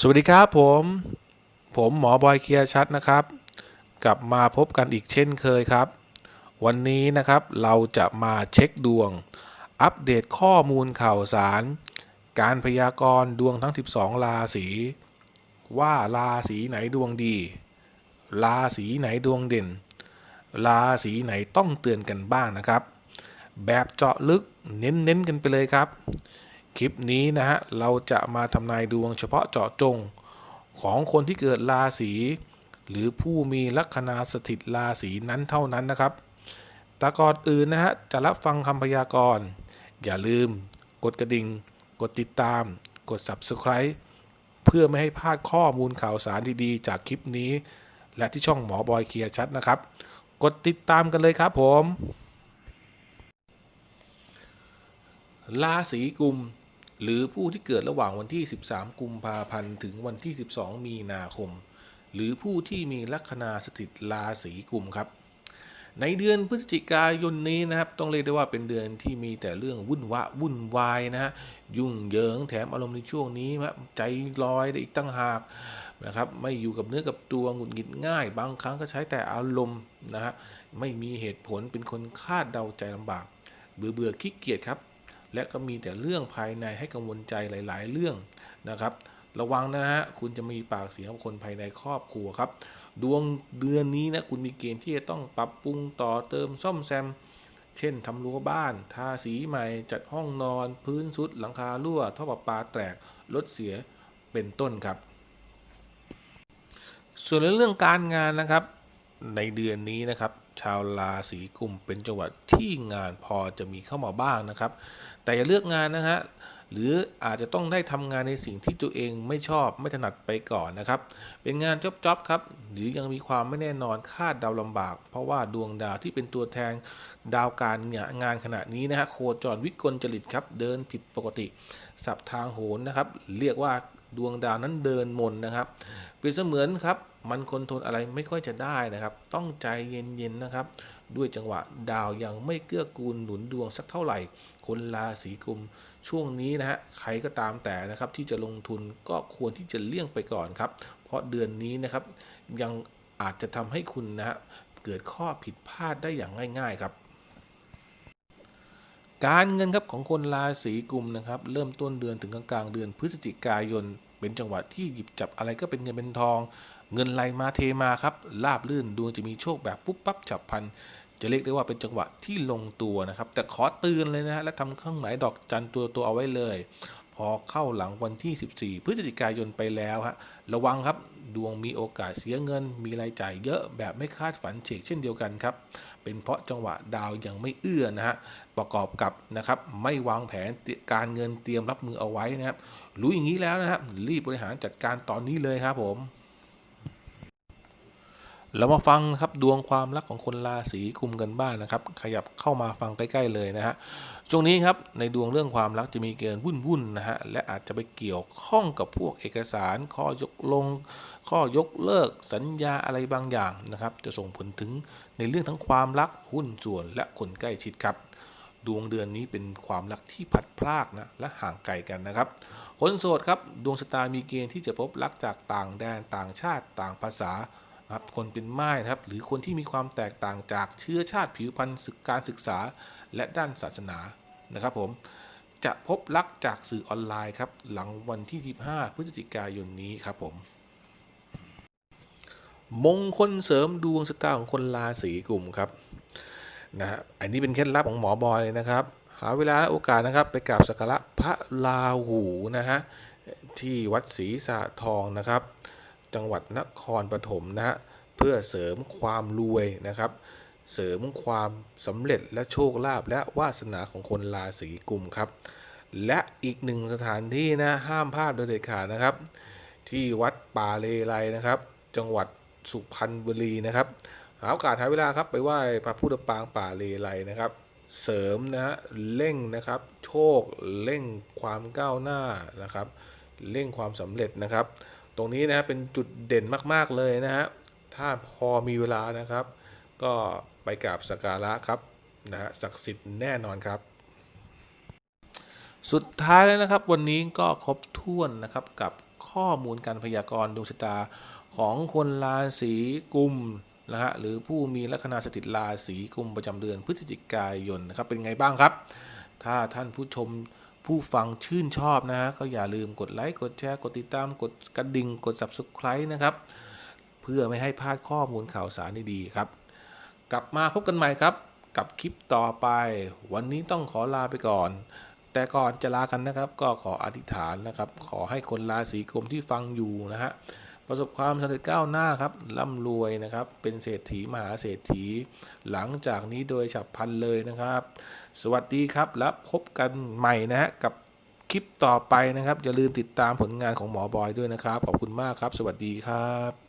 สวัสดีครับผม ผมหมอบอยเคียชัดนะครับ กลับมาพบกันอีกเช่นเคยครับ วันนี้นะครับเราจะมาเช็คดวง อัปเดตข้อมูลข่าวสาร การพยากรณ์ดวงทั้ง 12 ราศีว่าราศีไหนดวงดี ราศีไหนดวงเด่น ราศีไหนต้องเตือนกันบ้างนะครับ แบบเจาะลึกเน้นๆกันไปเลยครับ คลิปนี้นะฮะ เราจะมาทำนายดวงเฉพาะเจาะจง ของคนที่เกิดราศีหรือผู้มีลัคนาสถิตราศีนั้นเท่านั้นนะครับ แต่ก่อนอื่นนะฮะ จะรับฟังคำพยากรณ์ อย่าลืม กดกระดิ่ง กดติดตาม กด Subscribe เพื่อไม่ให้พลาดข้อมูลข่าวสารดีๆ จากคลิปนี้ และที่ช่องหมอบอยเคลียร์ชัดนะครับ กดติดตามกันเลยครับผมราศีกุม หรือผู้ที่เกิดระหว่างวันที่ 13 กุมภาพันธ์ ถึงวันที่ 12 มีนาคม หรือผู้ที่มีลัคนาสถิตราศีกุมครับ ในเดือนพฤศจิกายนนี้นะครับ ต้องเรียกได้ว่าเป็นเดือนที่มีแต่เรื่องวุ่นวะวุ่นวายนะฮะ ยุ่งเหยิงแถมอารมณ์ในช่วงนี้นะใจลอยได้อีกตั้งหากนะครับ ไม่อยู่กับเนื้อกับตัวหงุดหงิดง่าย บางครั้งก็ใช้แต่อารมณ์นะฮะ ไม่มีเหตุผลเป็นคนคาดเดาใจลำบาก เบื่อเบื่อขี้เกียจครับ และก็มีแต่เรื่องภายในให้กังวลใจหลาย ๆ เรื่องนะครับ ระวังนะฮะคุณจะมีปากเสียงกับคนภายในครอบครัวครับ ดวงเดือนนี้นะคุณมีเกณฑ์ที่จะต้องปรับปรุงต่อเติมซ่อมแซม เช่นทำรั้วบ้าน ทาสีใหม่ จัดห้องนอน พื้นสุด หลังคารั่วท่อประปาแตกรถเสียเป็นต้นครับ ส่วนในเรื่องการงานนะครับ ในเดือนนี้นะครับ ชาวราศีกุมเป็นจังหวัดที่งานพอจะมีเข้ามาบ้างนะครับ แต่อย่าเลือกงานนะฮะหรืออาจจะต้องได้ทำงานในสิ่งที่ตัวเองไม่ชอบไม่ถนัดไปก่อนนะครับ เป็นงานจ๊อบๆครับ หรือยังมีความไม่แน่นอนคาดเดาลำบาก เพราะว่าดวงดาวที่เป็นตัวแทนดาวการงานขณะนี้นะฮะโคจรวิกลจริตครับ เดินผิดปกติ สับทางโหนนะครับ เรียกว่าดวงดาวนั้นเดินมนนะครับ เปรียบเสมือนครับ มันคอนโทรลอะไรไม่ค่อยจะได้นะครับ ต้องใจเย็นๆนะครับ ด้วยจังหวะดาวยังไม่เกื้อกูลหนุนดวงสักเท่าไหร่ คนราศีกุมช่วงนี้นะฮะใครก็ตามแต่นะครับที่จะลงทุนก็ควรที่จะเลี่ยงไปก่อนครับ เพราะเดือนนี้นะครับยังอาจจะทำให้คุณนะฮะเกิดข้อผิดพลาดได้อย่างง่าย ๆครับการเงินครับของคนราศีกุมนะครับ เริ่มต้นเดือนถึงกลางๆเดือนพฤศจิกายน เป็นจังหวะที่หยิบจับอะไรก็เป็นเงินเป็นทอง เงินไหลมาเทมาครับลาบลื่นดวงจะมีโชคแบบปุ๊บปั๊บฉับพลันจะเรียกได้ว่าเป็นจังหวะที่ลงตัวนะครับ แต่ขอเตือนเลยนะฮะและทำเครื่องหมายดอกจันตัวตัวเอาไว้เลย พอเข้าหลังวันที่ 14 พฤศจิกายนไปแล้วฮะระวังครับดวงมีโอกาสเสียเงิน มีรายจ่ายเยอะแบบไม่คาดฝันเฉกเช่นเดียวกันครับ เป็นเพราะจังหวะดาวยังไม่เอื้อนะฮะประกอบกับนะครับไม่วางแผนการเงินเตรียมรับมือเอาไว้นะครับรู้อย่างนี้แล้วนะครับรีบบริหารจัดการตอนนี้เลยครับผม เรามาฟังครับดวงความรักของคนราศีกุมกันบ้างนนะครับ ขยับเข้ามาฟังใกล้ ๆ เลยนะฮะช่วงนี้ครับในดวงเรื่องความรักจะมีเกณฑ์วุ่นๆนะฮะและอาจจะไปเกี่ยวข้องกับพวกเอกสาร ข้อยกลง ข้อยกเลิกสัญญาอะไรบางอย่างนะครับ จะส่งผลถึงในเรื่องทั้งความรักหุ้นส่วนและคนใกล้ชิดครับดวงเดือนนี้เป็นความรักที่พัดพรากนะและห่างไกลกันนะครับคนโสดครับดวงชะตามีเกณฑ์ที่จะพบรักจากต่างแดนต่างชาติต่างภาษา ครับคนเป็นไม้นะครับ หรือคนที่มีความแตกต่างจากเชื้อชาติผิวพรรณศึกการศึกษา และด้านศาสนานะครับผมจะพบรักจากสื่อออนไลน์ครับ หลังวันที่ 15 พฤศจิกายนนี้ครับผมมงคลเสริมดวงชะตาของคนราศีกุมครับนะฮะอันนี้เป็นเคล็ดลับของหมอบอยเลยนะครับ หาเวลาและโอกาสนะครับไปกราบสักการะพระลาหูนะฮะที่วัดศรีสะทองนะครับ จังหวัดนครปฐมนะฮะเพื่อเสริมความรวยนะครับ เสริมความสำเร็จและโชคลาภและวาสนาของคนราศีกุมครับ และอีกหนึ่งสถานที่นะห้ามพลาดโดยเด็ดขาดนะครับ ที่วัดป่าเลไลนะครับ จังหวัดสุพรรณบุรีนะครับหาโอกาสหาเวลาครับไปไหว้พระพุทธปางป่าเลไลนะครับ เสริมนะฮะเร่งนะครับ โชคเร่งความก้าวหน้านะครับ เร่งความสำเร็จนะครับ ตรงนี้นะเป็นจุดเด่นมากๆเลยนะฮะถ้าพอมีเวลานะครับ ก็ไปกราบสักการะครับนะฮะศักดิ์สิทธิ์แน่นอนครับ สุดท้ายแล้วนะครับ วันนี้ก็ครบถ้วนนะครับกับข้อมูลการพยากรณ์ดวงชะตาของคนราศีกุมนะฮะหรือผู้มีลัคนาสถิตราศีกุมประจำเดือนพฤศจิกายนนะครับเป็นไงบ้างครับ ถ้าท่านผู้ชม ผู้ฟังชื่นชอบนะฮะก็อย่าลืมกดไลค์กดแชร์กดติดตามกดกระดิ่งกด subscribe นะครับ เพื่อไม่ให้พลาดข้อมูลข่าวสารดีๆครับ กลับมาพบกันใหม่ครับ กับคลิปต่อไป วันนี้ต้องขอลาไปก่อน แต่ก่อนจะลากันนะครับ ก็ขออธิษฐานนะครับ ขอให้คนราศีกุมที่ฟังอยู่นะฮะประสบความสำเร็จก้าวหน้าครับร่ำรวยนะครับ เป็นเศรษฐีมหาเศรษฐี หลังจากนี้โดยฉับพลันเลยนะครับ สวัสดีครับแล้วพบกันใหม่นะฮะกับคลิปต่อไปนะครับ อย่าลืมติดตามผลงานของหมอบอยด้วยนะครับ ขอบคุณมากครับ สวัสดีครับ